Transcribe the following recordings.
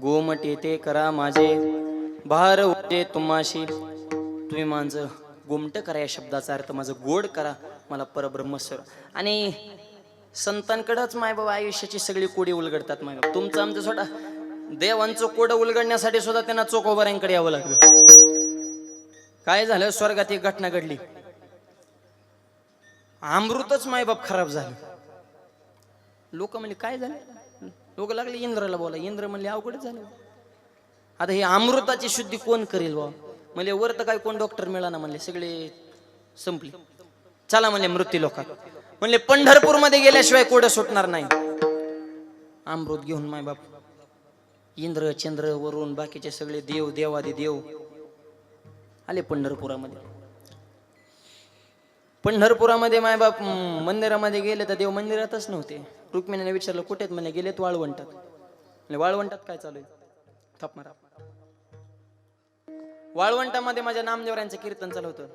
गोमट येते करा माझे. भार होते तुम्हाशी. तुम्ही माझं गोमट करा या शब्दाचा अर्थ. माझं गोड करा. मला परब्रह्मस्वर आणि संतांकडंच माय बाबा आयुष्याची सगळी कोडी उलगडतात माय बाबा तुमचं आमचं स्वतः देवांचं कोडं उलगडण्यासाठी सुद्धा त्यांना चोकोबाऱ्यांकडे यावं लागलं. काय झालं? स्वर्गात एक घटना घडली. अमृतच मायबाप खराब झालं. लोक म्हणजे काय झालं? लोक लागले इंद्राला बोला. इंद्र म्हणले अवघडच झालं. आता हे अमृताची शुद्धी कोण करेल बा म्हणले वर तर काय कोण डॉक्टर मिळाना म्हणले सगळे संपले. चला म्हणले मृत्यू लोकात. म्हणले पंढरपूरमध्ये गेल्याशिवाय कोड सुटणार नाही. अमृत घेऊन मायबाप इंद्र चंद्र वरून बाकीचे सगळे देव देवादी देव. आले पंढरपुरामध्ये. पंढरपुरामध्ये मायबाप मंदिरामध्ये गेले तर देव मंदिरातच नव्हते. रुक्मिणीने विचारलं कुठेत म्हणे गेलेत वाळवंटात. म्हणजे वाळवंटात काय चालू आहे? थाप मारा वाळवंटामध्ये माझ्या नामदेवरांचं कीर्तन चालू होतं.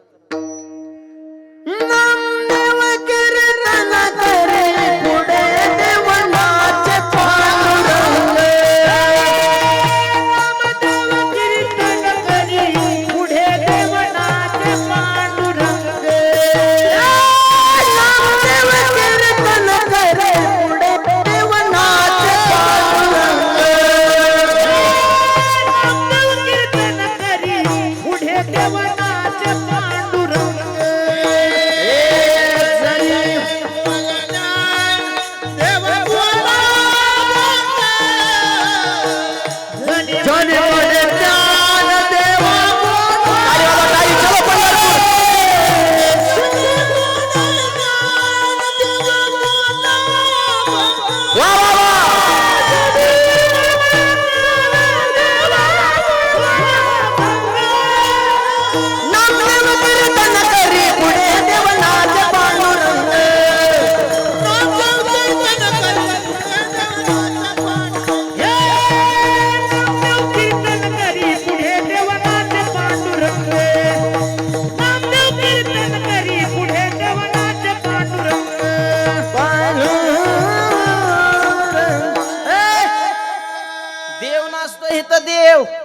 देव.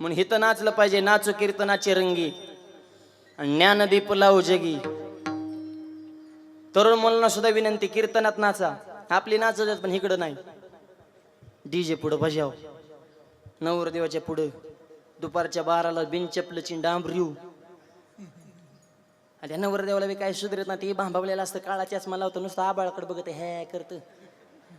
म्हणून हित नाचलं पाहिजे नाचो कीर्तनाचे रंगी. आणि ज्ञानदीप लावू जगी. तरुण मुलांना सुद्धा विनंती कीर्तनात नाचा. आपली नाचत पण इकडं नाही. डीजे पुढं बजाव. नवरदेवाच्या पुढं. दुपारच्या बाराला बिनचपलची डांबरीव आणि त्या नवरदेवाला बी काय सुधरत ना ते भांबावलेलं असतं काळाच्याच मला होतं नुसतं आबाळकडे बघत हे करतं.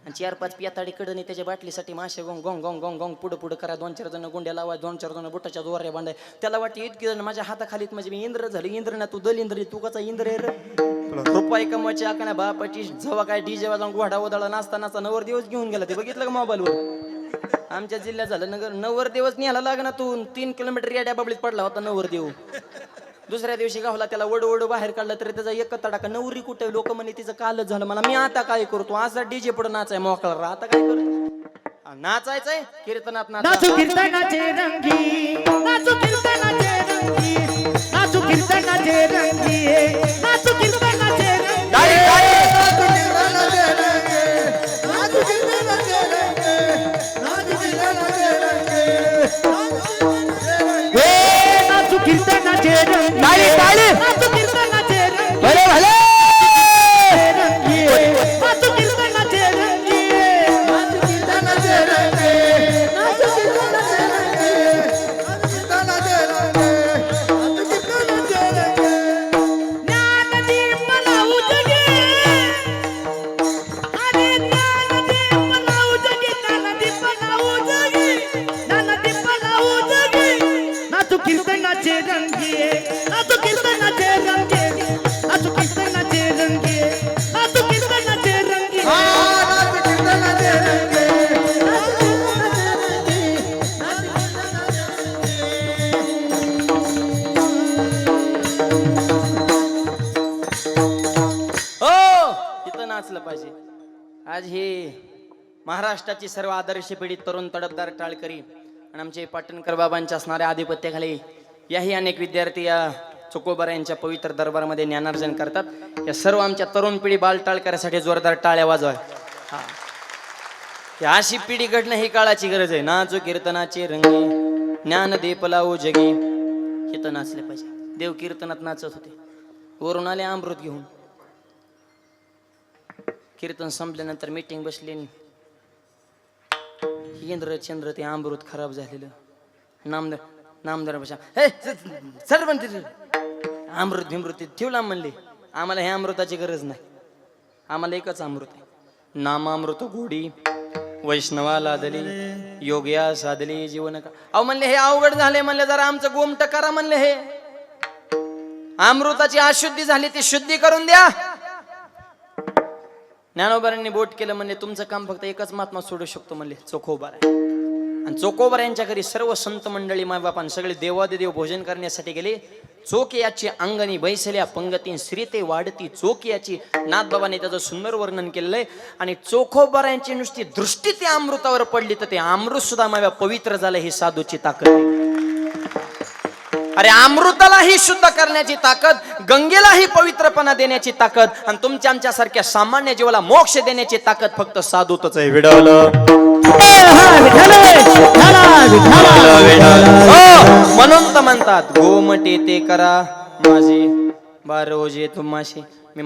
आणि चार पाच पियाताडी कडनी त्याच्या बाटलीसाठी मासे गोंग गोंग गोंग गोंग गोंग पुढं पुढं करा. दोन चार जण गुंड्या लावा दोन चार जण बुटाच्या दोऱ्या बांधाय. त्याला वाटते इतकी जण माझ्या हाताखालीत म्हणजे मी इंद्र झालं. इंद्र ना तू दल इंद्र तू कसा इंद्र आहे रुपये कमवायची आका बापाची जेव्हा काय डीजे वाजवून घोडा ओदाळा नाचता नाचता नवर दिवस घेऊन गेला. ते बघितलं का मोबाईलवर? आमच्या जिल्ह्यात झालं. नगर नवर दिवस न्यायला लागना तू. तीन किलोमीटर याड्या बाबळीत पडला होता नवर देव. दुसऱ्या दिवशी गावला त्याला वड वड बाहेर काढलं तरी त्याचा एक तडाका नवरी कुठे लोक म्हणे तिचं कालच झालं. मला मी आता काय करतो असा डीजे पुढे नाचाय मोकळा आता काय करतो नाचायचंय? कीर्तनात नाच कीर्तनाचे रंगी. नाचू कीर्तनाचे रंगी. कीर्तनाचे पाहिजे आज हे महाराष्ट्राची सर्व आदर्श पिढी तरुण तडपदार टाळकरी आणि आमचे पाटणकर बाबांच्या असणाऱ्या आधिपत्याखाली याही अनेक विद्यार्थी या चोकोबारा यांच्या पवित्र दरबारामध्ये ज्ञानार्जन करतात. या सर्व आमच्या तरुण पिढी बाल टाळकऱ्यासाठी जोरदार टाळ्या वाजवाय. हा. अशी पिढी घडणं ही काळाची गरज आहे. नाचो कीर्तनाचे रंगी ज्ञान दीप जगी. हे तर नाचले पाहिजे. देव कीर्तनात नाचत होते. वरून आले अमृत घेऊन. कीर्तन संपल्यानंतर मीटिंग बसली. इंद्र चंद्र ते अमृत खराब झालेलं. नामदार नामदार बशा हे सर म्हणते अमृत भिमृत ठेवला म्हणले. आम्हाला हे अमृताची गरज नाही. आम्हाला एकच अमृत आहे. नामामृत गोडी वैष्णवा लादली योग्या साधली जीवन का अहो म्हणले हे अवघड झाले म्हणले जरा आमचं गोमट करा म्हणले हे. अमृताची अशुद्धी झाली ती शुद्धी करून द्या. ज्ञानोबरांनी बोट केलं म्हणले तुमचं काम फक्त एकच महात्मा सोडू शकतो म्हणले चोखोबार आणि चोखोबार यांच्या घरी सर्व संत मंडळी मायबापान सगळे देवादेदेव भोजन करण्यासाठी गेले. चोक याची अंगणी बैसल्या पंगती श्रीते वाढती चोक याची नाथबाबाने त्याचं सुंदर वर्णन केलेलं आहे. आणि चोखोबार यांची नुसती दृष्टी त्या अमृतावर पडली तर ते अमृत सुद्धा माव्या पवित्र झालं ही साधूची ताकद अरे अमृतालाही शुद्ध करण्याची ताकद गंगेलाही पवित्रपणा देण्याची ताकद आणि तुमच्या आमच्या सारख्या सामान्य जीवाला मोक्ष देण्याची ताकद फक्त साधूतच आहे विडवलं हो, म्हणून तर म्हणतात गोमटे ते करा. माझे बार रोजे तुम्हाशी.